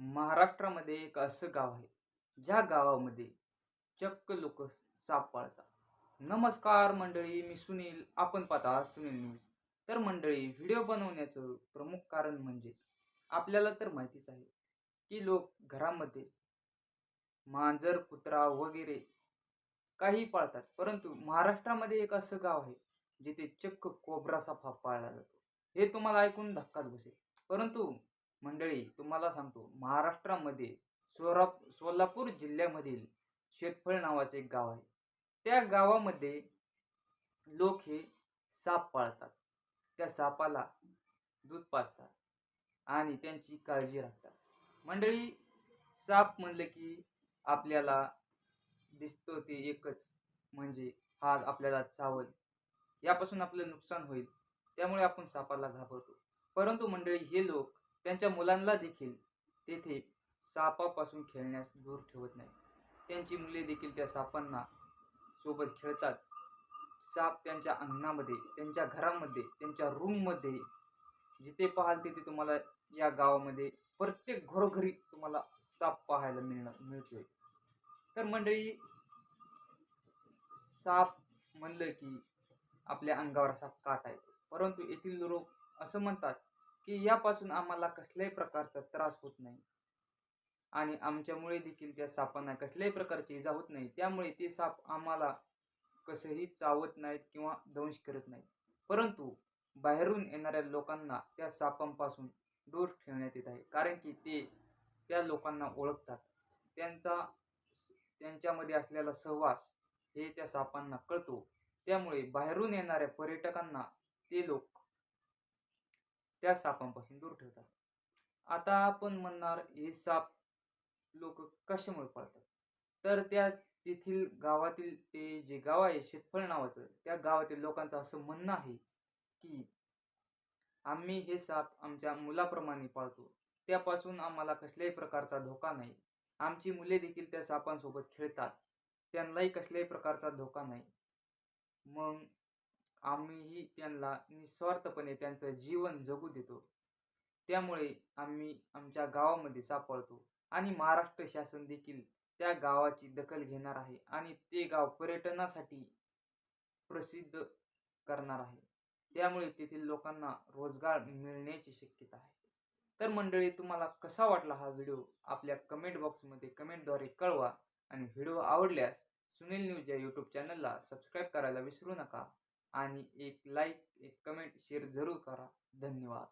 महाराष्ट्रामध्ये एक असं गाव आहे ज्या गावामध्ये चक्क लोक सापडतात. पाळतात नमस्कार मंडळी मी सुनील. आपण पाहता सुनील न्यूज. तर मंडळी व्हिडिओ बनवण्याचं प्रमुख कारण म्हणजे आपल्याला तर माहितीच आहे की लोक घरामध्ये मांजर कुत्रा वगैरे काही पाळतात. परंतु महाराष्ट्रामध्ये एक असं गाव आहे जिथे चक्क कोबरा साफा पाळला जातो. हे तुम्हाला ऐकून धक्काच बसेल. परंतु मंडळी तुम्हाला सांगतो महाराष्ट्रामध्ये सोरा सोलापूर जिल्ह्यामधील शेतफळ नावाचे एक गाव आहे. त्या गावामध्ये लोक हे साप पाळतात. त्या सापाला दूध पाजतात आणि त्यांची काळजी राखतात. मंडळी साप म्हणलं की आपल्याला दिसतो ते एकच म्हणजे हा आपल्याला चावल. यापासून आपलं नुकसान होईल. त्यामुळे आपण सापाला घाबरतो. परंतु मंडळी हे लोक त्यांच्या मुलांना देखील तेथे सापापासून खेळण्यास दूर ठेवत नाही त्यांची मुले देखील त्या सापांना सोबत खेळतात. साप त्यांच्या अंगणामध्ये त्यांच्या घरामध्ये त्यांच्या रूममध्ये जिथे पाहाल तिथे तुम्हाला या गावामध्ये प्रत्येक घरोघरी तुम्हाला साप पाहायला मिळणार मिळतोय. तर मंडळी साप म्हणलं की आपल्या अंगावर असा काटा येतो. परंतु येथील लोक असं म्हणतात की यापासून आम्हाला कसल्याही प्रकारचा त्रास होत नाही. आणि आमच्यामुळे देखील त्या सापांना कसल्याही प्रकारची इजा होत नाही. त्यामुळे ते साप आम्हाला कसंही चावत नाहीत किंवा दंश करत नाहीत. परंतु बाहेरून येणाऱ्या लोकांना त्या सापांपासून दूर ठेवण्यात येत आहे. कारण की ते त्या लोकांना ओळखतात. त्यांचा त्यांच्यामध्ये असलेला सहवास हे त्या सापांना कळतो. त्यामुळे बाहेरून येणाऱ्या पर्यटकांना ते लोक त्या सापांपासून दूर ठेवतात. आता आपण म्हणणार हे साप लोक कशामुळे पाळतात? तर त्या तेथील गावातील ते जे गाव आहे शेतफळ नावाचं त्या गावातील लोकांचं असं म्हणणं आहे की आम्ही हे साप आमच्या मुलाप्रमाणे पाळतो. त्यापासून आम्हाला कसल्याही प्रकारचा धोका नाही. आमची मुले देखील त्या सापांसोबत खेळतात. त्यांनाही कसल्याही प्रकारचा धोका नाही. मग आम्हीही त्यांना निस्वार्थपणे त्यांचं जीवन जगू देतो. त्यामुळे आम्ही आमच्या गावामध्ये सापळतो आणि महाराष्ट्र शासन देखील त्या गावाची दखल घेणार आहे आणि ते गाव पर्यटनासाठी प्रसिद्ध करणार आहे. त्यामुळे तेथील लोकांना रोजगार मिळण्याची शक्यता आहे. तर मंडळी तुम्हाला कसा वाटला हा व्हिडिओ? आपल्या कमेंट बॉक्समध्ये कमेंटद्वारे कळवा आणि व्हिडिओ आवडल्यास सुनील न्यूज या यूट्यूब चॅनलला सबस्क्राईब करायला विसरू नका. आणि एक लाईक एक कमेंट शेअर जरूर करा. धन्यवाद.